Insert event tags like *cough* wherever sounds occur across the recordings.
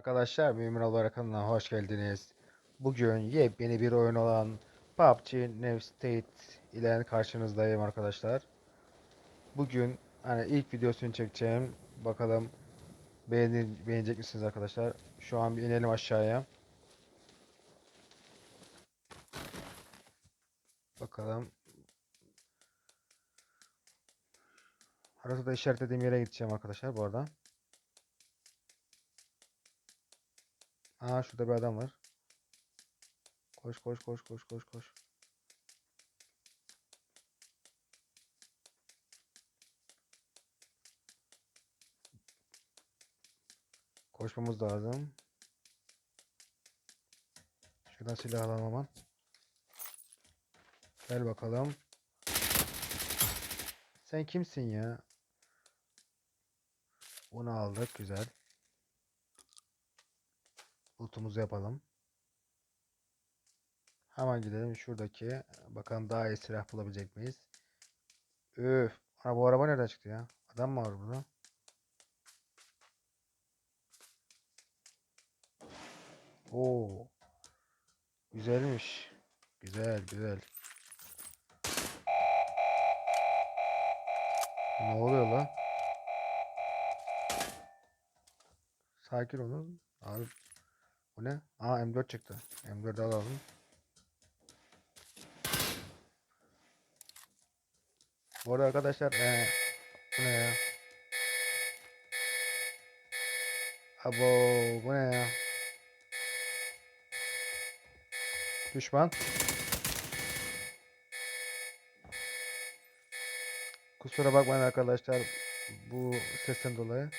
Arkadaşlar Mümin olarak kanalına hoş geldiniz. Bugün yepyeni bir oyun olan PUBG New State ile karşınızdayım arkadaşlar. Bugün hani ilk videosunu çekeceğim. Bakalım beğeni, beğenecek misiniz arkadaşlar? Şu an bir inelim aşağıya. Bakalım. Haritada işaretlediğim yere gideceğim arkadaşlar bu arada. Aa şurada bir adam var. Koş koş koş koş koş koş. Koşmamız lazım. Şuradan silah alalım aman. Gel bakalım. Sen kimsin ya? Bunu aldık güzel. Lootumuzu yapalım. Hemen gidelim şuradaki. Bakalım daha iyi silah bulabilecek miyiz? Üf. Ana bu araba nereden çıktı ya? Adam mı var burada? Oo. Güzelmiş. Güzel güzel. Ne oluyor lan? Sakin olun. Abi bu ne? Aa M4 çıktı. M4'ü alalım. Bu arada arkadaşlar eee bu ne ya? Abo bu ne ya? Düşman. Kusura bakmayın arkadaşlar bu sesten dolayı.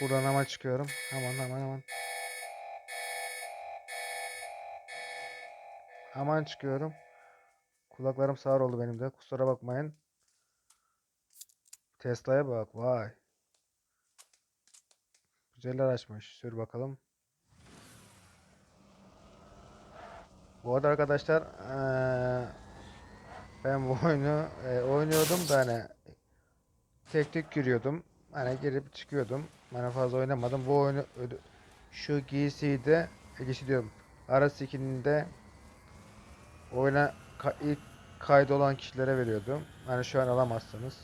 Buradan hemen çıkıyorum. Aman aman aman. Aman çıkıyorum. Kulaklarım sağır oldu benim de. Kusura bakmayın. Tesla'ya bak. Vay. Güzel araçmış. Sür bakalım. Bu arada arkadaşlar eee, ben bu oyunu eee, oynuyordum da hani tek tek giriyordum. Hani girip çıkıyordum. Hani fazla oynamadım. Bu oyunu şu giysiyi de giysi diyorum. Ara skininde oyuna ka- ilk kaydolan kişilere veriyordum. Hani şu an alamazsınız.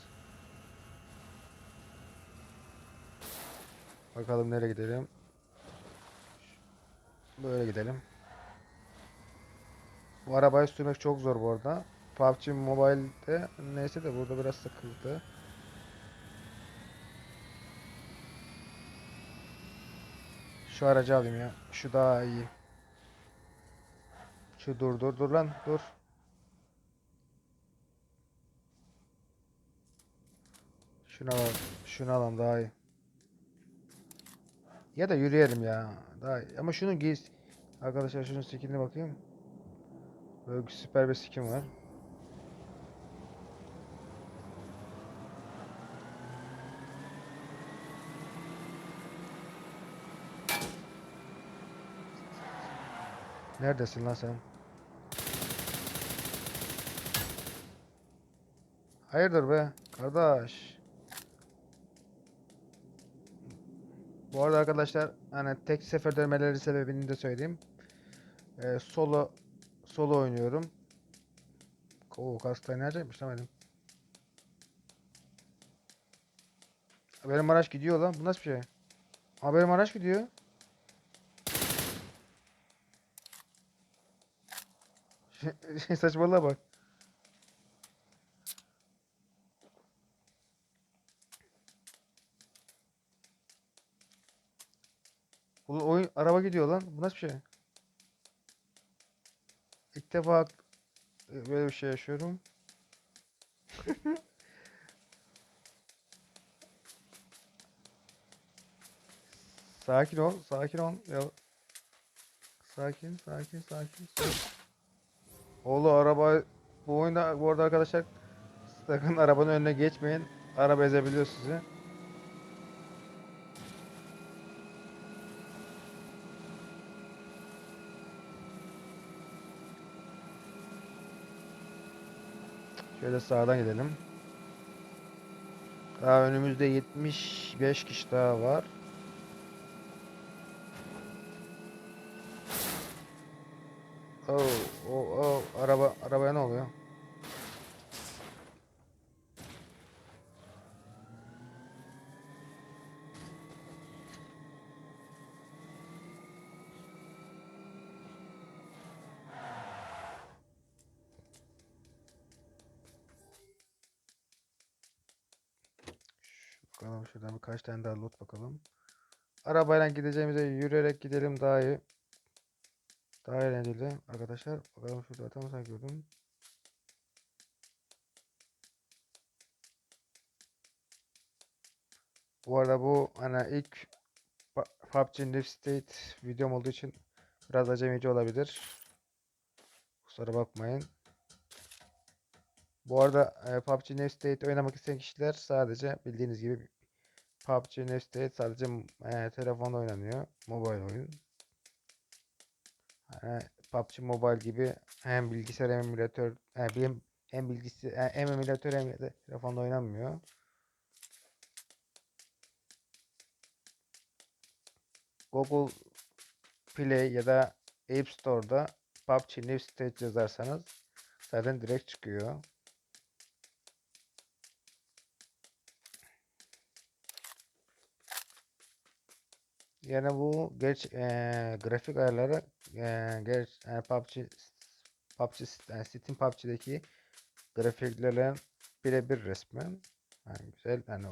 Bakalım nereye gidelim. Böyle gidelim. Bu arabayı sürmek çok zor bu arada. PUBG Mobile'de neyse de burada biraz sıkıntı. Şu aracı alayım ya. Şu daha iyi. Şu dur dur dur lan dur. Şunu alalım. Şunu alalım daha iyi. Ya da yürüyelim ya. Daha iyi. Ama şunu giy. Arkadaşlar şunun skinine bakayım. Böyle süper bir skin var. Neredesin lan sen? Hayırdır be kardeş? Bu arada arkadaşlar hani tek sefer dönmeleri sebebini de söyleyeyim. Ee, solo solo oynuyorum. Oo kastay neredeymiş lan benim? Araç gidiyor lan. Bu nasıl bir şey? Aa benim araç gidiyor. Şey *laughs* saçmalığa bak. Oğlum oyun araba gidiyor lan. Bu nasıl bir şey? İlk defa e, böyle bir şey yaşıyorum. *laughs* Sakin ol, sakin ol. Ya. Sakin, sakin, sakin. sakin. Oğlu araba bu oyunda bu arada arkadaşlar sakın arabanın önüne geçmeyin. Araba ezebiliyor sizi. Şöyle sağdan gidelim. Daha önümüzde 75 kişi daha var. Oh, oh, oh, araba arabaya ne oluyor? Bakalım şuradan birkaç tane daha loot bakalım. Arabayla gideceğimize yürüyerek gidelim daha iyi. Daha eğlenceli arkadaşlar. Bakalım şurada tam sanki gördüm. Bu arada bu hani ilk PUBG New State videom olduğu için biraz acemice olabilir. Kusura bakmayın. Bu arada e, PUBG New State oynamak isteyen kişiler sadece bildiğiniz gibi PUBG New State sadece e, telefonda oynanıyor. Mobile oyun. E, PUBG Mobile gibi hem bilgisayar hem emülatör e, hem, hem bilgisayar hem emülatör hem de telefonda oynanmıyor. Google Play ya da App Store'da PUBG New yazarsanız zaten direkt çıkıyor. Yani bu geç eee, grafik ayarları eee geç yani PUBG PUBG yani Steam PUBG'deki grafiklerle birebir resmen. Yani güzel yani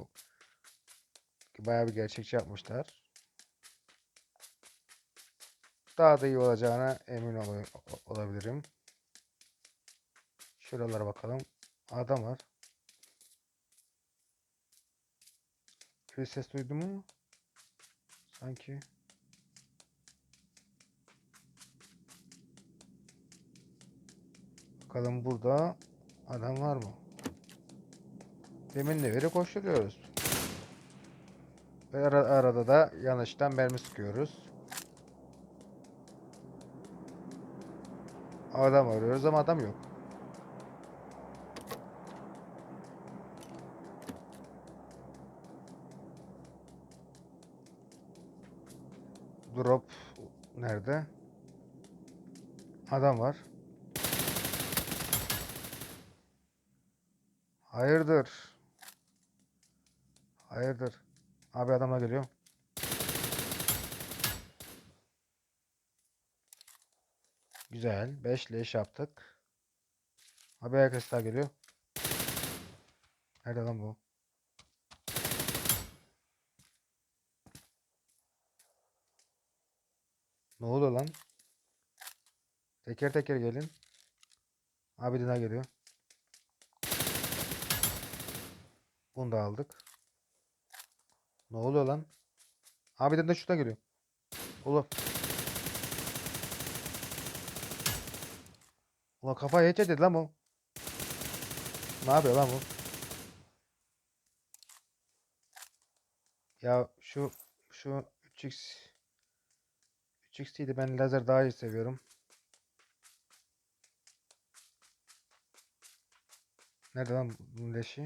bayağı bir gerçekçi yapmışlar. Daha da iyi olacağına emin ol- olabilirim. Şuralara bakalım. Adam var. Bir ses duydun mu? Sanki. Bakalım burada adam var mı? Demin de beri koşturuyoruz. Ve ara- arada da yanlıştan mermi sıkıyoruz. Adam arıyoruz ama adam yok. Drop nerede? Adam var. Hayırdır? Hayırdır? Abi adamla geliyor. Güzel. 5 leş yaptık. Abi herkes daha geliyor. Nerede lan bu? Ne oluyor lan? Teker teker gelin. Abi dina geliyor. Bunu da aldık. Ne oluyor lan? Abi de şuradan geliyor. Oğlum. Ulan kafayı hiç dedi lan bu. Ne yapıyor lan bu? Ya şu şu 3x 3x değil de ben lazer daha iyi seviyorum. Nerede lan bunun leşi?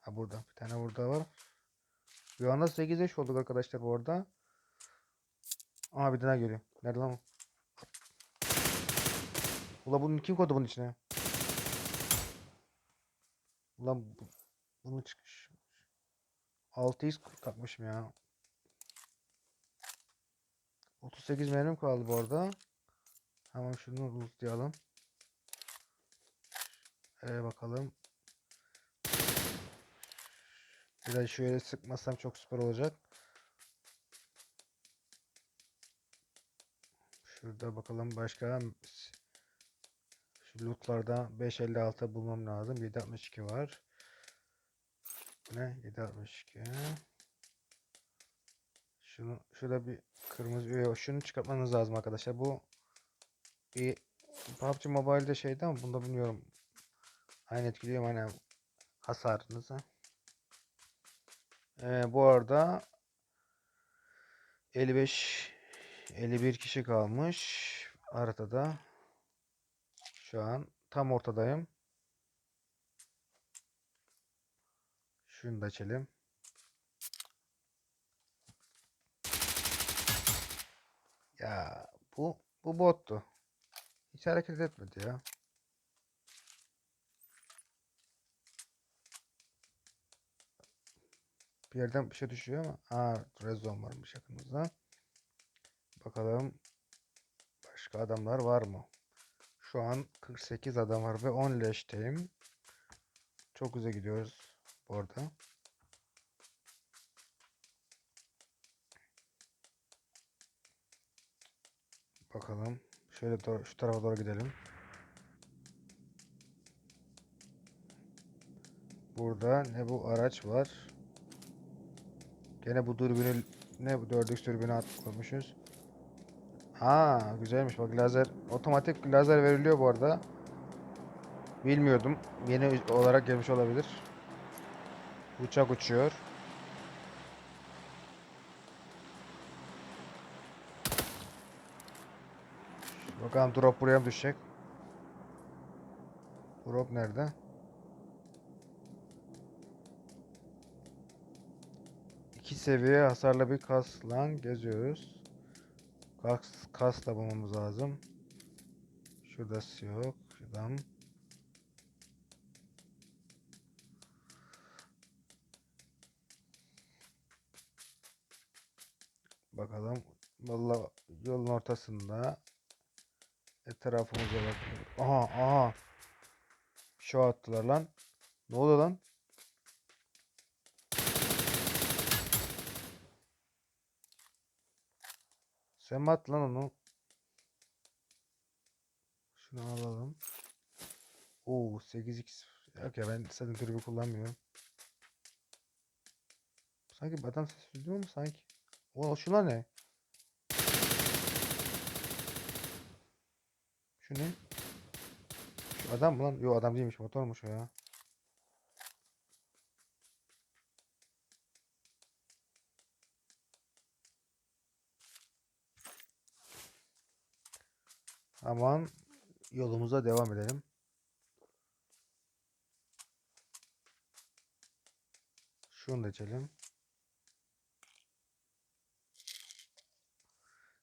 Ha burada. Bir tane burada var. Bir anda 8 yaş olduk arkadaşlar bu arada. Aa bir daha geliyor. Nerede lan o? Ula bunun kim koydu bunun içine? Ulan bu, bunu çıkış. 600 takmışım ya. 38 mermim kaldı bu arada. Hemen şunu lootlayalım. Ee, bakalım. Biraz şöyle sıkmasam çok süper olacak. Şurada bakalım başka şu lootlarda 556 bulmam lazım. 762 var. Ne? 762. Şunu şurada bir kırmızı şunu çıkartmanız lazım arkadaşlar. Bu bir PUBG Mobile'de şeydi ama bunda bilmiyorum. Aynı etkiliyor hani hasarınızı. Ee, bu arada 55 51 kişi kalmış haritada. Şu an tam ortadayım. Şunu da açalım. Ya bu bu bottu. Hiç hareket etmedi ya. Bir yerden bir şey düşüyor ama aa rezon varmış yakınımızda. Bakalım başka adamlar var mı? Şu an 48 adam var ve 10 leşteyim. Çok güzel gidiyoruz bu arada. Bakalım. Şöyle doğru, şu tarafa doğru gidelim. Burada ne bu araç var. Gene bu dürbünü ne bu dördük dürbünü at koymuşuz. Ha güzelmiş bak lazer otomatik lazer veriliyor bu arada. Bilmiyordum. Yeni olarak gelmiş olabilir. Uçak uçuyor. Bakalım drop buraya mı düşecek? Drop nerede? İki seviye hasarlı bir kasla geziyoruz. Kas, kas da bulmamız lazım. Şurada yok. Şuradan. Bakalım. Vallahi yolun ortasında etrafımıza bakıyoruz. Aha aha. Şu attılar lan. Ne oluyor lan? Sen mi attın lan onu? Şunu alalım. Oo 8x. Yok ya ben zaten türbü kullanmıyorum. Sanki adam ses duyuyor mu sanki? O şunlar ne? Şu ne? Şu adam mı lan? Yok adam değilmiş motormuş o ya. Aman yolumuza devam edelim. Şunu da içelim.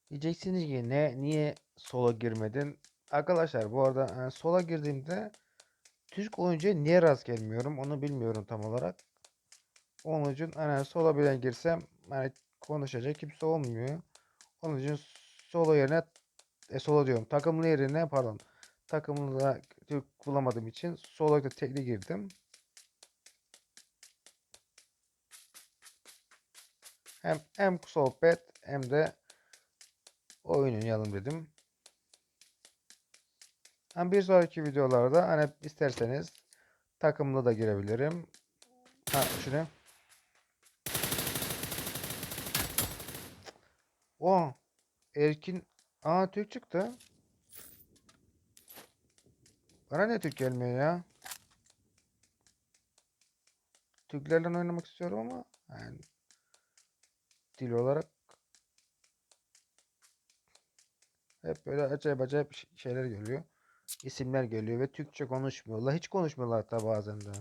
Diyeceksiniz ki ne niye sola girmedin? Arkadaşlar bu arada e, sola girdiğimde Türk oyuncuya niye rast gelmiyorum onu bilmiyorum tam olarak. Onun için hani sola bile girsem hani konuşacak kimse olmuyor. Onun için sola yerine e, sola diyorum takımlı yerine pardon takımlı Türk bulamadığım için sola da tekli girdim. Hem hem sohbet hem de oyun oynayalım dedim. Hem bir sonraki videolarda hani isterseniz takımlı da girebilirim. Ha şunu. O Erkin Aa Türk çıktı. Bana ne Türk gelmiyor ya? Türklerle oynamak istiyorum ama yani dil olarak hep böyle acayip acayip şeyler geliyor. İsimler geliyor ve Türkçe konuşmuyorlar. Hiç konuşmuyorlar hatta bazen de.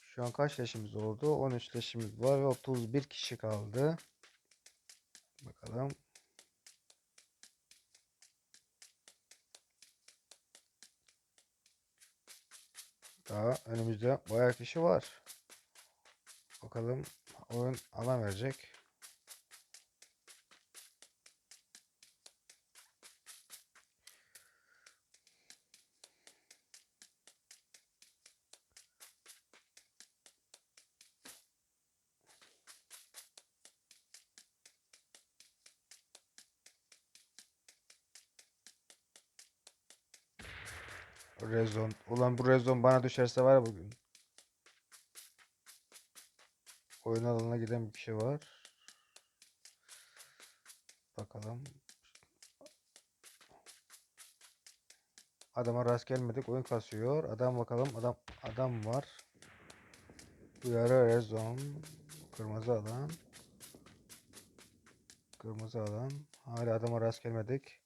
Şu an kaç leşimiz oldu? 13 leşimiz var ve 31 kişi kaldı. Bakalım. Daha önümüzde bayağı kişi var. Bakalım oyun alan verecek. Rezon. Ulan bu rezon bana düşerse var ya bugün. Oyun alanına giden bir kişi var. Bakalım. Adama rast gelmedik. Oyun kasıyor. Adam bakalım. Adam adam var. Uyarı rezon. Kırmızı alan. Kırmızı alan. Hala adama rast gelmedik.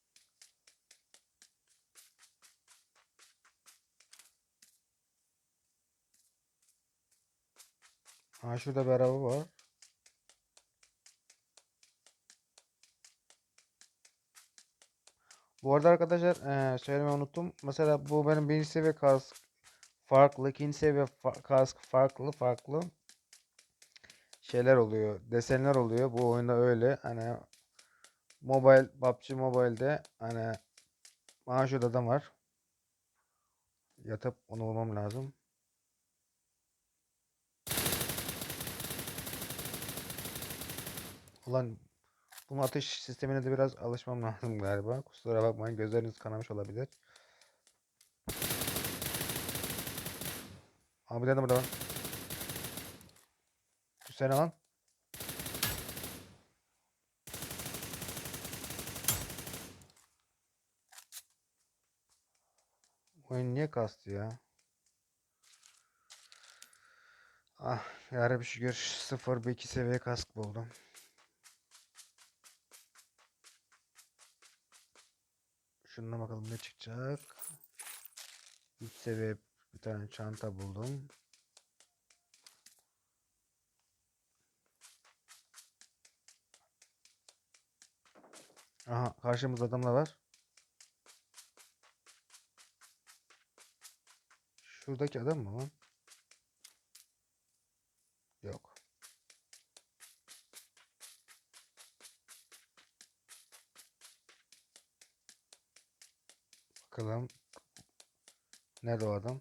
Ha şurada bir araba var. Bu arada arkadaşlar eee söylemeyi unuttum. Mesela bu benim birinci seviye kask farklı, ikinci seviye fa- kask farklı farklı şeyler oluyor. Desenler oluyor. Bu oyunda öyle. Hani mobile PUBG Mobile'de hani aha adam var. Yatıp onu vurmam lazım. Ulan bu atış sistemine de biraz alışmam *laughs* lazım galiba. Kusura bakmayın gözleriniz kanamış olabilir. Abi dedim burada var. Düşsene lan. Oyun niye kastı ya? Ah yarı bir şükür 0 bir 2 seviye kask buldum. Şuna bakalım ne çıkacak. 3 seviye bir tane çanta buldum. Aha karşımızda adamlar var. Şuradaki adam mı lan? Yok. Bakalım. Nerede o adam?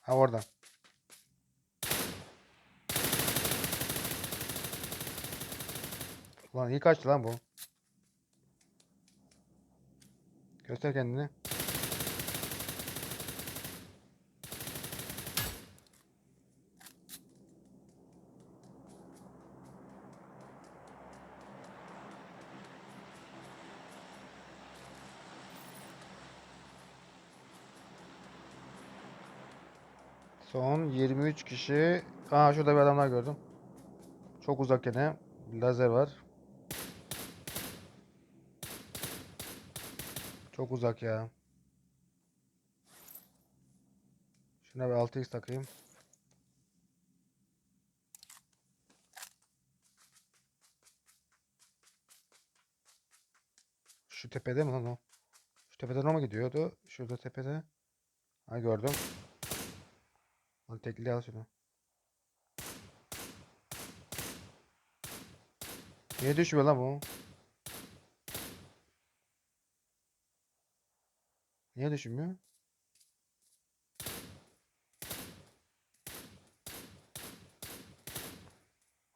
Ha orada. Lan iyi kaçtı lan bu. Göster kendini. Son 23 kişi. Aa şurada bir adamlar gördüm. Çok uzak gene. Lazer var. Çok uzak ya. Şuna bir 6x takayım. Şu tepede mi lan o? Şu tepeden o mu gidiyordu? Şurada tepede. Ha gördüm. Lan tekli al şunu. Niye düşmüyor lan bu? Niye düşmüyor?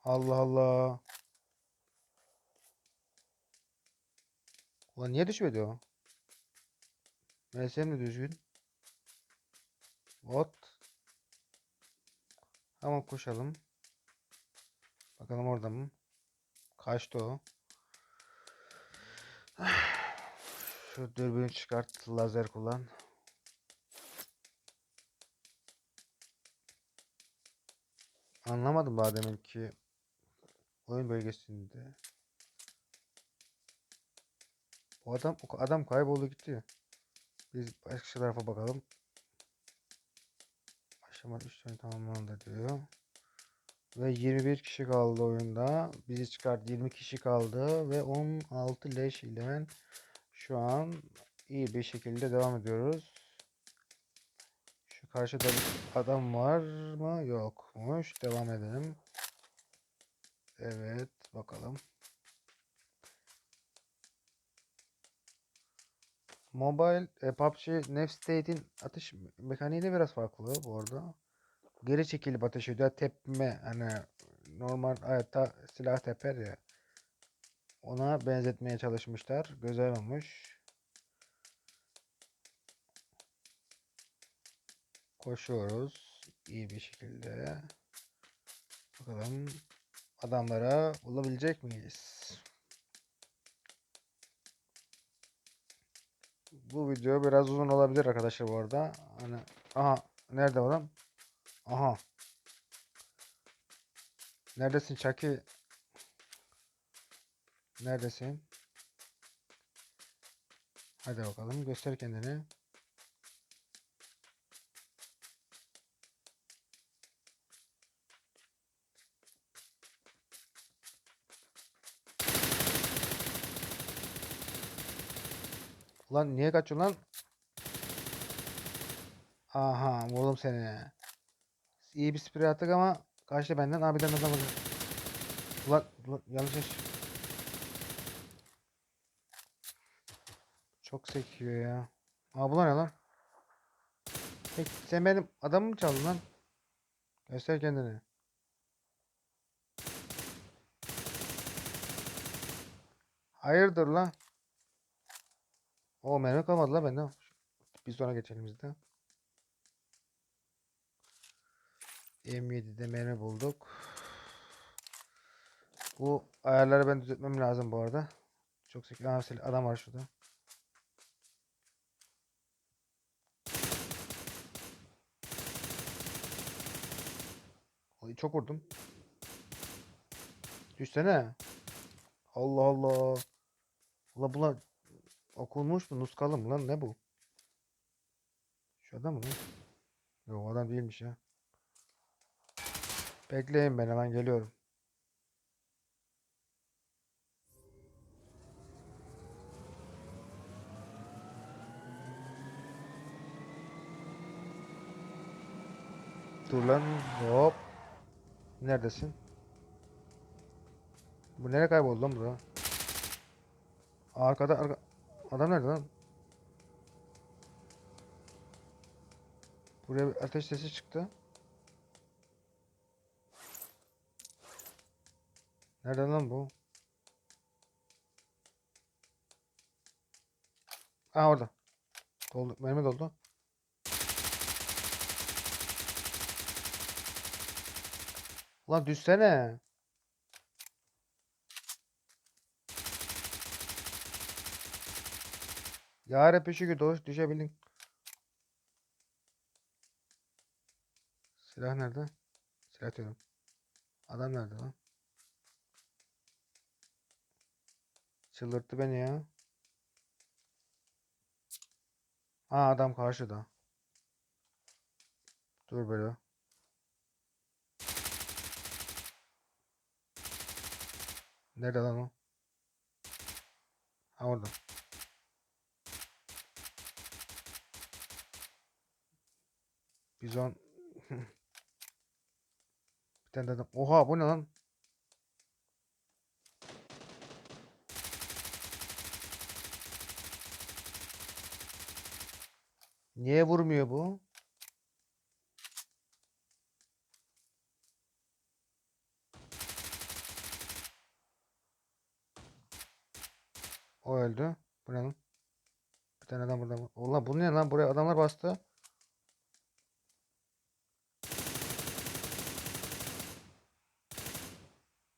Allah Allah. Ulan niye düşmedi o? MSM de düzgün. What? Tamam koşalım. Bakalım orada mı? Kaçtı o? *sighs* Şu dürbünü çıkart, lazer kullan. Anlamadım daha demin ki oyun bölgesinde. O adam adam kayboldu gitti. Biz başka tarafa bakalım. Aşama 3 tane tamamlandı diyor. Ve 21 kişi kaldı oyunda. Bizi çıkart 20 kişi kaldı ve 16 leş ile şu an iyi bir şekilde devam ediyoruz. Şu karşıda bir adam var mı? Yokmuş. Devam edelim. Evet, bakalım. Mobile e, PUBG Nef State'in atış me- mekaniği de biraz farklı bu arada. Geri çekilip ateş ediyor. Tepme hani normal hayatta silah teper ya. Ona benzetmeye çalışmışlar. Güzel olmuş. Koşuyoruz iyi bir şekilde. Bakalım adamlara bulabilecek miyiz? Bu video biraz uzun olabilir arkadaşlar bu arada. Hani aha nerede adam? Aha. Neredesin Chucky? Neredesin? Hadi bakalım göster kendini. Ulan niye kaçıyorsun lan? Aha vurdum seni. İyi bir sprey attık ama kaçtı benden. Abiden adam vurdu. Ulan, ulan yanlış yaş. Çok sekiyor ya. Aa bu ne lan? Peki sen benim adamımı mı çaldın lan? Göster kendini. Hayırdır lan? O mermi kalmadı lan bende. Bir sonra geçelim biz de. M7'de mermi bulduk. Bu ayarları ben düzeltmem lazım bu arada. Çok sil- adam var şurada. Ay, çok vurdum. Düşsene. Allah Allah. Ula bunlar okulmuş mu? Nuskalı mı lan? Ne bu? Şu adam mı lan? Yok adam değilmiş ya. Bekleyin ben hemen geliyorum. Dur lan. Hop. Neredesin? Bu nereye kayboldu lan burada? Arkada arka... Adam nerede lan? Buraya bir ateş sesi çıktı. Nerede lan bu? Aa orada. Doldu. Mermi doldu. Ulan düşsene. Yare peşi doğuş düşebildin. Silah nerede? Silah diyorum. Adam nerede lan? Çıldırttı beni ya. Aa adam karşıda. Dur böyle. Nerede lan o? Ha orada. Bizon. *laughs* Bir tane de adam. Oha bu ne lan? Niye vurmuyor bu? O öldü. Bu ne lan? Bir tane adam burada. Ulan bu ne lan? Buraya adamlar bastı.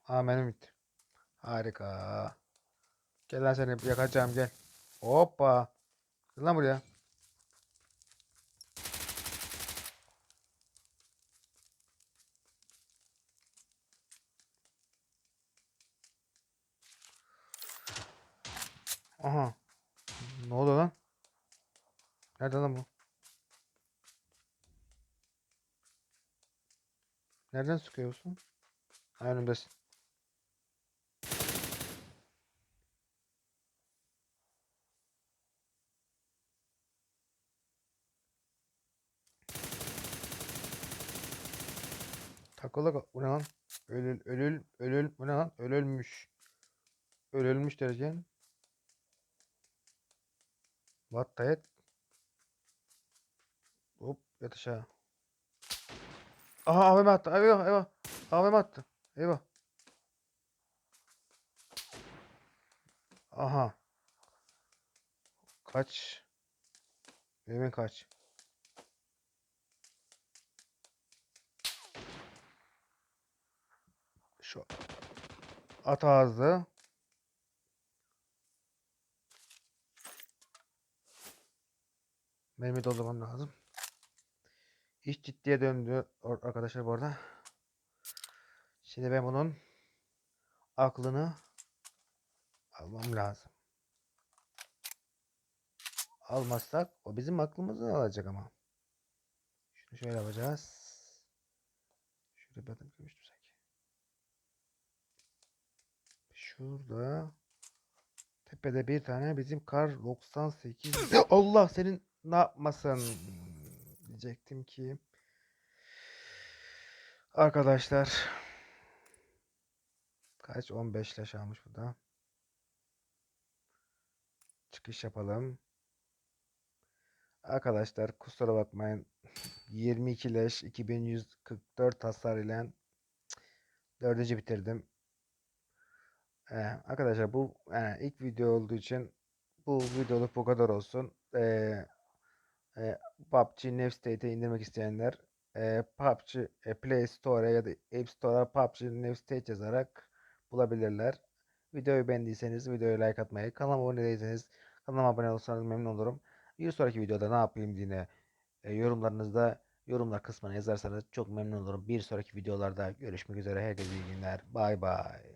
Aa benim bitti. Harika. Gel lan seni yakacağım gel. Hoppa. Gel lan buraya. Aha. Ne oldu lan? Nerede lan bu? Nereden sıkıyorsun? Ha önümdesin. Bu ne lan? Ölül ölül ölül ne lan? Ölülmüş. Ölülmüş derken. What the heck? Hop yat aşağı. Aha AVM attı. Eyvah eyvah. AVM attı. Eyvah. Aha. Kaç. Emin kaç. Şu at ağzı. Mermi doldurmam lazım. İş ciddiye döndü arkadaşlar bu arada. Şimdi ben bunun aklını almam lazım. almazsak o bizim aklımızı alacak ama. Şunu şöyle yapacağız. Şurada bakın görmüştüm sanki. Şurada. Tepede bir tane bizim kar 98 *gasps* Allah senin ne yapmasın diyecektim ki. Arkadaşlar. Kaç? 15 leş almış bu da. Çıkış yapalım. Arkadaşlar kusura bakmayın. *laughs* 22 leş 2144 hasar ile dördüncü bitirdim Ee, arkadaşlar bu yani ilk video olduğu için bu videoluk bu kadar olsun. Ee, e, PUBG New State'e indirmek isteyenler e, PUBG e, Play Store'a ya da App Store'a PUBG New State yazarak bulabilirler. Videoyu beğendiyseniz videoya like atmayı, kanalıma abone değilseniz kanalıma abone olursanız memnun olurum. Bir sonraki videoda ne yapayım diye e, yorumlarınızda yorumlar kısmına yazarsanız çok memnun olurum. Bir sonraki videolarda görüşmek üzere. Herkese iyi günler. Bay bay.